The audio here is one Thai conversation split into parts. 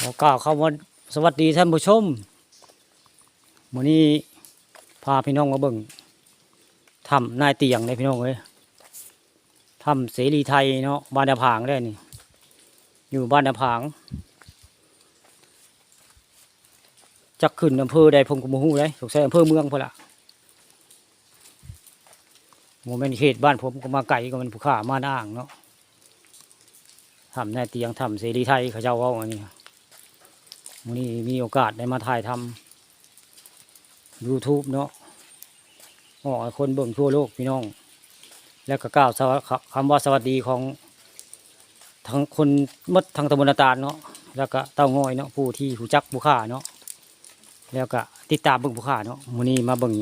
ขอกล่าวคำว่าสวัสดีท่านผู้ชมวันนี้พาพี่น้องมาเบิ่งทำนายเตียงเลยพี่น้องเลยทำเสรีไทยเนาะบ้านนาผางได้นี่อยู่บ้านนาผางจักขึ้นอำเภอใดผมก็บ่ฮู้เลยสงสัยอำเภอเมืองพุ่นละโมเมนเขตบ้านผมก็มาไก่ก็มันผู้ข้ามาด่างเนาะทำนายเตียงทำเสรีไทยเขาเจ้าเว่าอันนี้ วันนี้มีโอกาสได้มาถ่ายทำ YouTube เนาะอ๋อให้คนเบิ่งทั่วโลกพี่น้อง แล้วก็กล่าวสวัสคำว่าสวัสดีของทั้งคนมดทางตำบนตาลเนาะแล้วก็เต้างอยเนาะผู้ที่ผู้จักผู้ข่าเนาะแล้วก็ติดตามเบิ่งผู้ข่าเนาะวันนี้มาเบิ่ง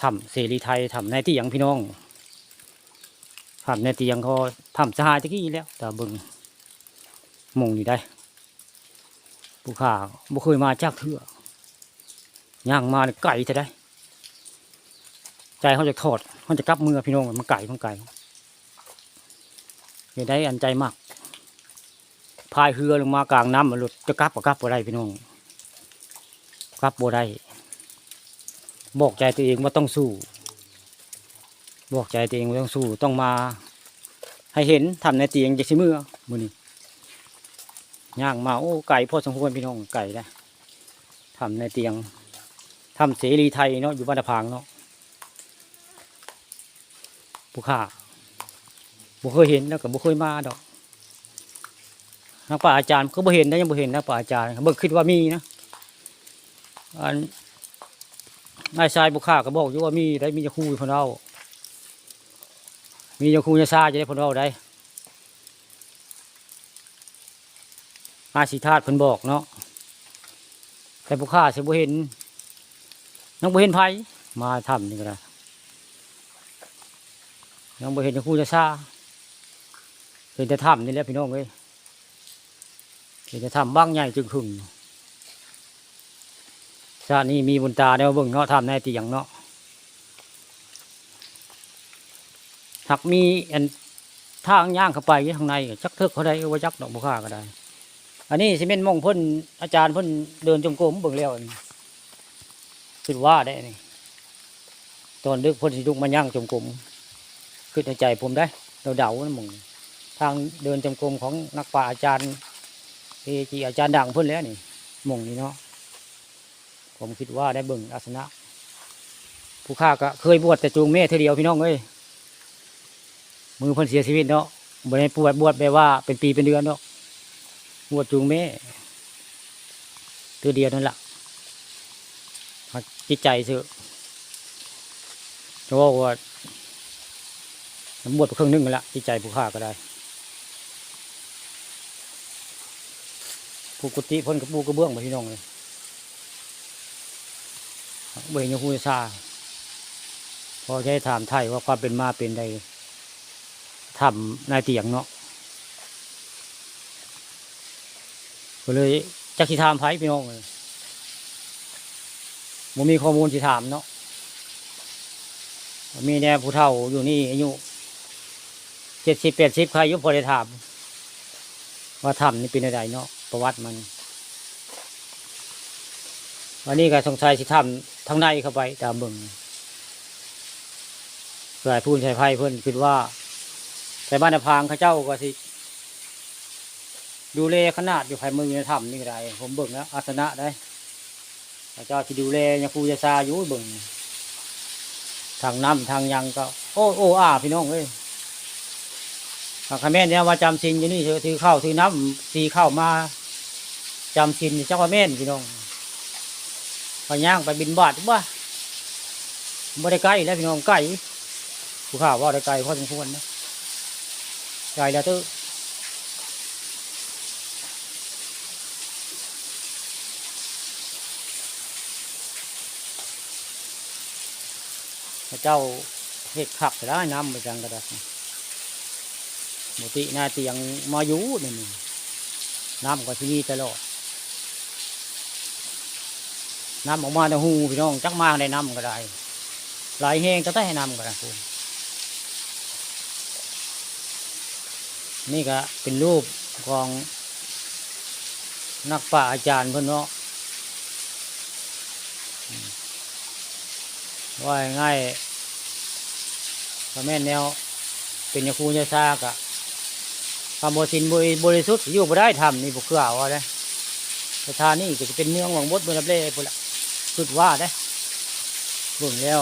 ทำเสรีไทยทำในที่ยังพี่น้องทำในที่ยังเขาทำสหายตะกี้แล้วแต่เบิ่งมงอยู่ได้ ผู้ข่าบ่เคยมาจากเถื่อย่างมานี่ไก่จะได้ ใจเขาจะทอดเขาจะกลับมือพี่น้องมันไก่มันไก่เดี๋ยวได้อันใจมากพายเรือลงมากลางน้ำมันหลุดจะกลับก็กลับบ่ได้พี่น้องกลับบ่ได้บอกใจตัวเองว่าต้องสู้ บอกใจตัวเองว่าต้องสู้ต้องมา ให้เห็นทำในเตียงจะชิมือมือนี้ ย่างมาโอ้ไก่พอสมควรพี่น้องไก่นะทำในเตียงทำเสรีไทยเนาะอยู่บ้านพางเนาะผู้ข่าบ่เคยเห็นแล้วก็บ่เคยมาดอกนักป่าอาจารย์ก็บ่เห็นนะยังบ่เห็นนะป่าอาจารย์เบิ่คิดว่ามีนะอันนายชายบุข่าก็บอกอยู่ว่ามีได้มีจะคู่พนเรามีจะคู่จะซาจะได้พนเราได้ อาสิธาตุเพิ่นบอกเนาะแต่ผู้ข้าสิบ่เห็นน้องบ่เห็นไผมาทำนี่ก็ได้น้องบ่เห็นจะคู่จะซาเห็นแต่ถ้ำนี่แหละพี่น้องเอ้ยเห็นแต่ถ้ำบางใหญ่จึงขึงชาตินี้มีบุญตาได้เบิ่งเนาะถ้ำในตีอย่างเนาะหักมีอันทางย่างเข้าไปข้างในจักเทิกเขาได้ว่าจักดอกบุค่าก็ได้ อันนี้สิเป็นมงพ่นอาจารย์พ่นเดินจงกรมเบิ่งแล้วคิดว่าได้นี่ตอนดึกพ่นสิลุกมาย่างจงกรมคิดในใจผมได้เราเดาๆนะหมงทางเดินจงกรมของนักป่าอาจารย์เอจีอาจารย์ดังพ่นแล้วนี่หมงนี่เนาะผมคิดว่าได้เบิ่งอาสนะ ผู้ข้าก็เคยบวชแต่จูงเม่เท่าเดียวพี่น้องเอ้ยมือพ่นเสียชีวิตเนาะบ่ได้บวชบวชแบบว่าเป็นปีเป็นเดือนเนาะ บวชจูงแม่ตัวเดียวนั่นแหละจิตใจเสือจะว่าว่ามันบวชไปครึ่งหนึงนั่นแหละจิตใจผู้ฆ่าก็ได้ ผู้กุฏิพ่นกับปูกระเบื้องไปพี่น้องเลยเบยยคูซาพอใช้ถามไทยว่าความเป็นมาเป็นใดทำนายเตียงเนาะ ก็เลยจักสิถามไผพี่น้องเลยบ่มีข้อมูลสิถามเนาะมีแน่ผู้เฒ่าอยู่นี่อายุเจ็ดสิบแปดสิบใครยุพอได้ถาม ว่าทำนี่เป็นอะไรเนาะประวัติมันวันนี้ก็สงสัยสิทำทางในเข้าไปตามเบิ่งสายพูนสายไพ่เพิ่อนคิดว่าใส่บ้านพางข้าเจ้าก็สิ ดูแลขนาดอยู่ภายเมืองในถ้ำนี่ก็ได้ ผมเบิ่งแล้วอาสนะได้พระเจ้าที่ดูแลยังคูยาซาอยู่เบิ่งทางน้ำทางยังก็ โอ้โอ้อาพี่น้องเอ้ยทางขแม่เนี่ยว่าจำสินอยู่นี่ถือข้าวถือน้ำสีข้าวมาจำสินเจ้าว่าแม่นพี่น้องไปย่างไปบินบาทว่าไม่ได้ไกลแล้วพี่น้องไกลผู้ข่าวว่าได้ไกลพอสมควรนะไกลแล้วเต้อ พระเจ้าเห็ดขักได้น้ำไปจังกระดับหมติหนาเตียงมาอยู่นี่น้ำก็ที่นี่ตลอดน้ำออกมาในหูพี่น้องจักมากได้น้ำก็ได้หลายแห้งจะได้ให้น้ำก็ได้คุณนี่ก็เป็นรูปของนักป่าอาจารย์เพิ่นเนาะ ว่าง่ายพระแม่นแนวเป็นยาคูยาซากะคำบสินบริบริสุทธิ์อยู่บ่ได้ทำนี่บุกเกล่าวว่าเลยสถานนี่ก็จะเป็นเมืองหวังบดเมืองรับเล่พุ่นละสุดว่าได้บิ่งแล้ว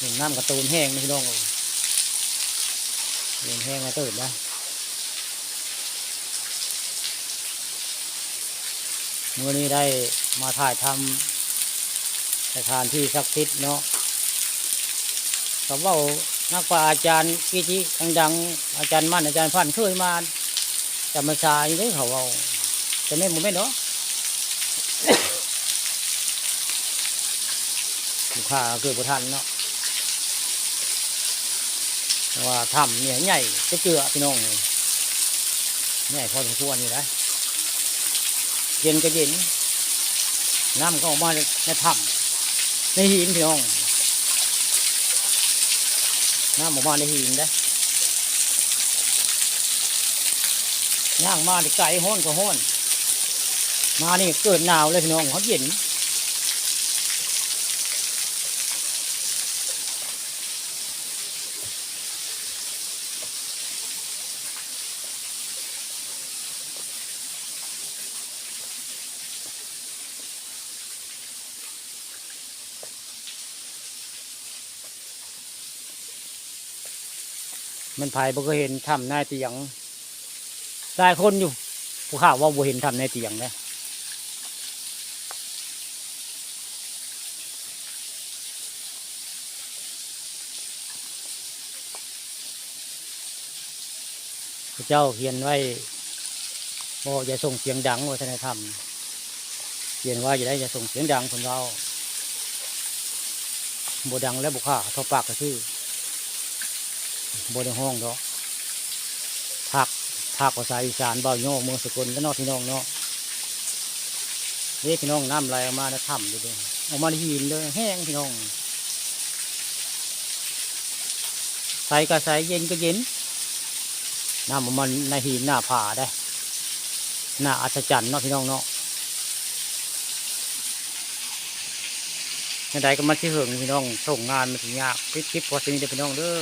หนึ่งน้ำกระตูนแห้งนี่พี่น้องเอ้ยตูนแห้งมาตื่นนะ มื่อนี้ได้มาถ่ายทำสถานที่ศักดิ์สิทธิ์เนาะเขาเว่านักปราอาจารย์กิจิดังๆอาจารย์มั่นอาจารย์พันเคยมาจำมาชาอยู่เด้เขาเว่าแต่ไม่โมเมนต์เนาะลูกค้าเกิดประทันเนาะว่าถ้ำเนี่ยใหญ่จะเกลือพี่น้องเลยใหญ่พอสมควรอยู่นะ เย็นก็เย็น น้ำก็ออกมาในถ้ำในหินพี่น้องน้ำออกมาในหินได้ย่างมาที่ไก่ห้อนก็ห้อนมานี่เกิดหนาวเลยพี่น้องเขาเย็น มันภายบ่เคยเห็นถ้ำหน้าเตียงหลายคนอยู่ ผู้ข่าวว่าบ่เห็นถ้ำในเตียงนะพระเจ้าเขียนไว้บ่อย่าส่งเสียงดังวัฒนธรรมเขียนว่าอย่าได้อย่าส่งเสียงดังคนเราบ่ดังและบุข่าเท่าปากก็คือ บนห้องเนาะผักผักภาษาอีสานเบาโย่เมืองสกลและนอกพี่น้องเนาะนี่พี่น้องน้ำไหลออกมาแล้วถ้ำดูดิออกมาในหินเลยแห้งพี่น้องใสก็ใสเย็นก็เย็นน้ำออกมาในหินหน้าผาได้หน้าอัศจรรย์เนาะพี่น้องเนาะในใดก็มาที่เหิงพี่น้องส่งงานมาถึงยากคลิปคลิปพอสนี้เด้อพี่น้องเด้อ